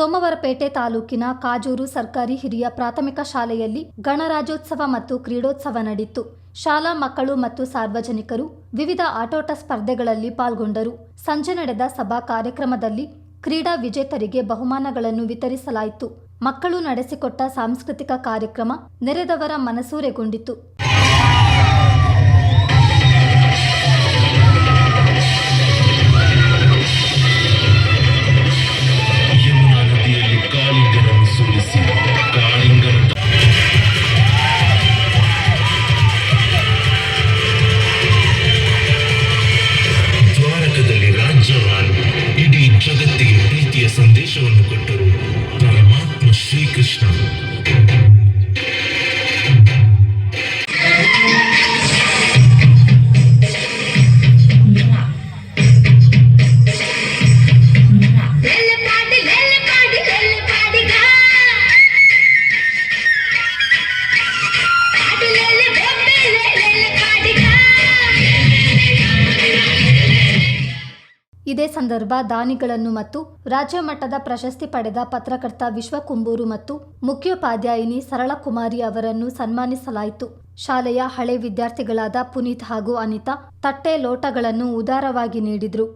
ಸೋಮವಾರಪೇಟೆ ತಾಲೂಕಿನ ಕಾಜೂರು ಸರ್ಕಾರಿ ಹಿರಿಯ ಪ್ರಾಥಮಿಕ ಶಾಲೆಯಲ್ಲಿ ಗಣರಾಜ್ಯೋತ್ಸವ ಮತ್ತು ಕ್ರೀಡೋತ್ಸವ ನಡೆಯಿತು ಶಾಲಾ ಮಕ್ಕಳು ಮತ್ತು ಸಾರ್ವಜನಿಕರು ವಿವಿಧ ಆಟೋಟ ಸ್ಪರ್ಧೆಗಳಲ್ಲಿ ಪಾಲ್ಗೊಂಡರು. ಸಂಜೆ ನಡೆದ ಸಭಾ ಕಾರ್ಯಕ್ರಮದಲ್ಲಿ ಕ್ರೀಡಾ ವಿಜೇತರಿಗೆ ಬಹುಮಾನಗಳನ್ನು ವಿತರಿಸಲಾಯಿತು. ಮಕ್ಕಳು ನಡೆಸಿಕೊಟ್ಟ ಸಾಂಸ್ಕೃತಿಕ ಕಾರ್ಯಕ್ರಮ ನೆರೆದವರ ಮನಸೂರೆಗೊಂಡಿತು ಇದೇ ಸಂದರ್ಭ ದಾನಿಗಳನ್ನು ಮತ್ತು ರಾಜ್ಯ ಮಟ್ಟದ ಪ್ರಶಸ್ತಿ ಪಡೆದ ಪತ್ರಕರ್ತ ವಿಶ್ವಕುಂಬೂರು ಮತ್ತು ಮುಖ್ಯೋಪಾಧ್ಯಾಯಿನಿ ಸರಳಕುಮಾರಿ ಅವರನ್ನು ಸನ್ಮಾನಿಸಲಾಯಿತು. ಶಾಲೆಯ ಹಳೆ ವಿದ್ಯಾರ್ಥಿಗಳಾದ ಪುನೀತ್ ಹಾಗೂ ಅನಿತಾ ತಟ್ಟೆ ಲೋಟಗಳನ್ನು ಉದಾರವಾಗಿ ನೀಡಿದ್ರು.